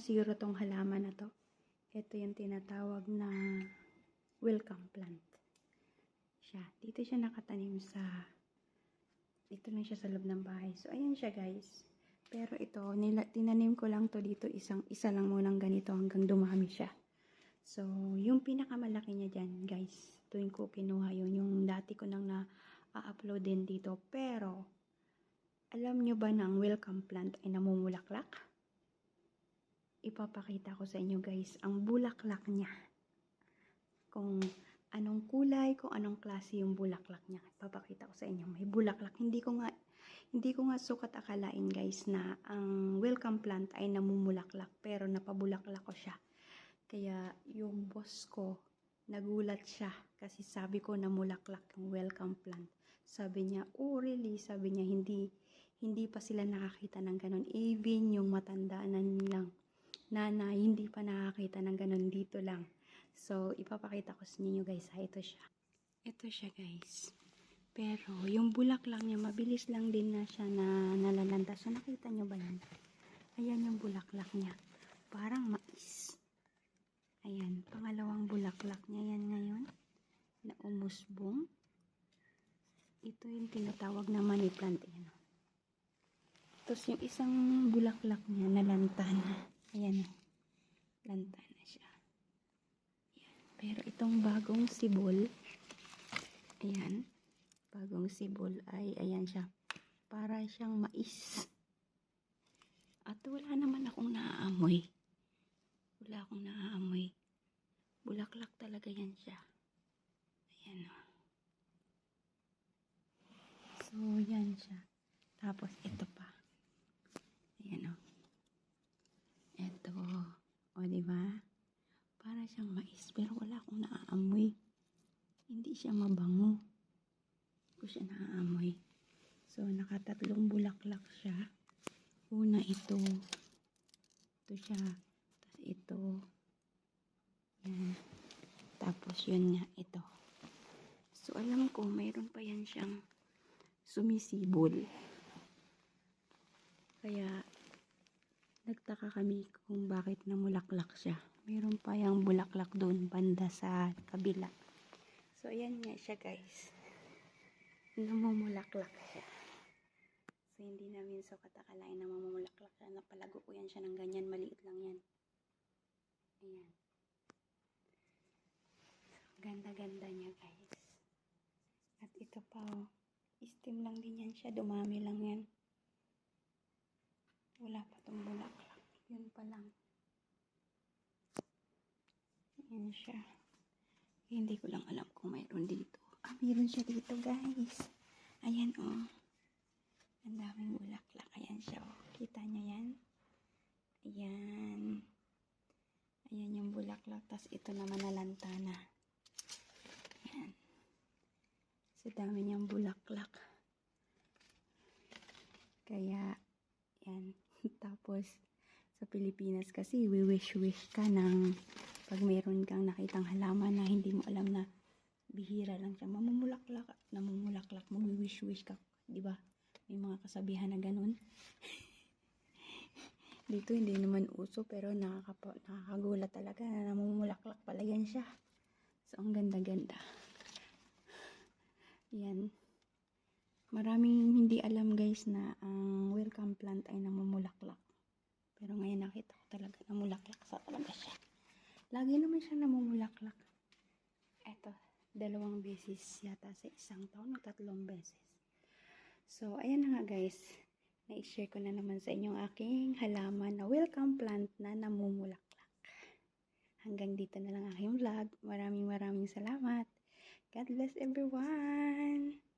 siguro tong halaman na to. Ito yung tinatawag na welcome plant. Siya. Dito siya nakatanim sa dito lang siya sa loob ng bahay. So, ayan siya guys. Pero ito, nila, tinanim ko lang to dito isang isa lang munang ganito hanggang dumami siya. So, yung pinakamalaki niya dyan, guys, tuwing ko kinuha yun, yung dati ko nang na-upload din dito. Pero, alam nyo ba na welcome plant ay namumulaklak? Ipapakita ko sa inyo guys, ang bulaklak niya. Kung anong kulay, kung anong klase yung bulaklak niya. Ipapakita ko sa inyo, may bulaklak. Hindi ko nga hindi ko nga sukat akalain guys na ang welcome plant ay namumulaklak pero napabulaklak ko siya. Kaya yung boss ko, nagulat siya kasi sabi ko na mulaklak yung welcome plant. Sabi niya, oh really? Sabi niya, hindi, hindi pa sila nakakita ng ganun. Even yung matanda na nilang nanay, hindi pa nakakita ng ganun dito lang. So, ipapakita ko sa inyo guys, ha, ito siya. Ito siya guys. Pero, yung bulaklak niya, mabilis lang din na siya na nalalanta. So, nakita nyo ba yan? Ayan yung bulaklak niya. Parang mais. Ayan, pangalawang bulaklak niya yan ngayon na umusbong. Ito yung tinatawag na money plant. Ayan. Tapos yung isang bulaklak niya na lantana. Ayan. o. Lantana siya. Ayan. Pero itong bagong sibol, ayan, bagong sibol ay ayan siya. Para siyang mais. At wala naman akong naaamoy. Wala akong naaamoy. Bulaklak talaga yan siya. Ayan o. So, yan siya. Tapos, ito pa. Ayan o. Ito. O, diba? Para siyang mais. Pero wala akong naaamoy. Hindi siya mabango. Hindi ko siya naaamoy. So, nakatatlong bulaklak siya. Una ito. Ito siya. Tapos ito. Yan. Tapos yun nga, ito. So, alam ko, mayroon pa yan siyang sumisibol. Kaya, nagtaka kami kung bakit namulaklak siya. Mayroon pa yung bulaklak doon, banda sa kabila. So, ayan nga siya, guys. Namumulaklak siya. So, hindi namin so katakalain na mamumulaklak siya. Napalago ko yan siya ng ganyan. Maliit lang yan. Ayan. So, ganda-ganda niya, guys. At ito pa, oh. Steam lang din yan siya. Dumami lang yan. Wala pa tong bulaklak. Yun pa lang. Ayan siya. Hindi ko lang alam kung mayroon dito. Ah, mayroon siya dito, guys. Ayan, oh. Ang daming bulaklak. Ayan siya, oh. Kita niya yan? Ayan. Ayan yung bulaklak. Tapos ito naman na lantana. Ayan. Sa dami niyang bulaklak. Kaya, yan. Tapos, sa Pilipinas kasi, wish-wish ka ng pag mayroon kang nakitang halaman na hindi mo alam na bihira lang siya. Mamumulaklak, namumulaklak, mag-wish-wish ka. di ba May mga kasabihan na ganun. Dito hindi naman uso pero nakakapa, nakakagulat talaga na namumulaklak pala yan siya. So, ang ganda-ganda. Yan. Maraming hindi alam guys na ang welcome plant ay namumulaklak. Pero ngayon nakita ko talaga namulaklak sa talaga siya. Lagi naman siya namumulaklak. Eto, dalawang beses yata sa isang taon o tatlong beses. So, ayan na nga guys. Na-share ko na naman sa inyong aking halaman na welcome plant na namumulaklak. Hanggang dito na lang aking vlog. Maraming maraming salamat. God bless everyone!